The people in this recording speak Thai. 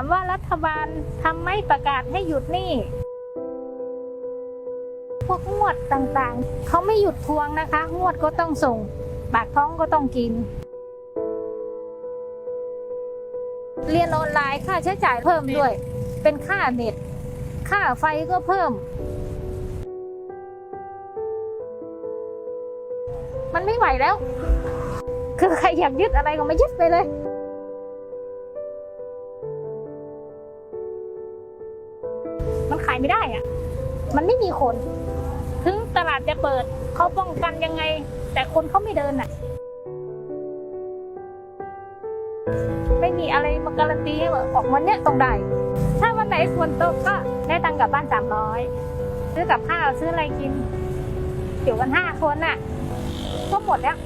ามว่ารัฐบาลทำไม่ประกาศให้หยุดหนี้พวกงวดต่างๆ เขาไม่หยุดทวงนะคะ งวดก็ต้องส่ง ปากท้องก็ต้องกิน เรียนออนไลน์ค่าใช้จ่ายเพิ่มด้วย เป็นค่าเน็ต ค่าไฟก็เพิ่ม มันไม่ไหวแล้ว คือใครอยากยึดอะไรก็มายึดไปเลย มันขายไม่ได้อะมันไม่มีคน ถึงตลาดจะเปิดเขาป้องกันยังไง แต่คนเขาไม่เดินอะ ไม่มีอะไรมาการันตีว่าออกวันเนี้ยต้องได้ถ้าวันไหนฝนตกก็ได้ตังค์กลับบ้านสามร้อยซื้อกับข้าวซื้ออะไรกินอยู่กันห้าคนน่ะ ก็หมดแล้ว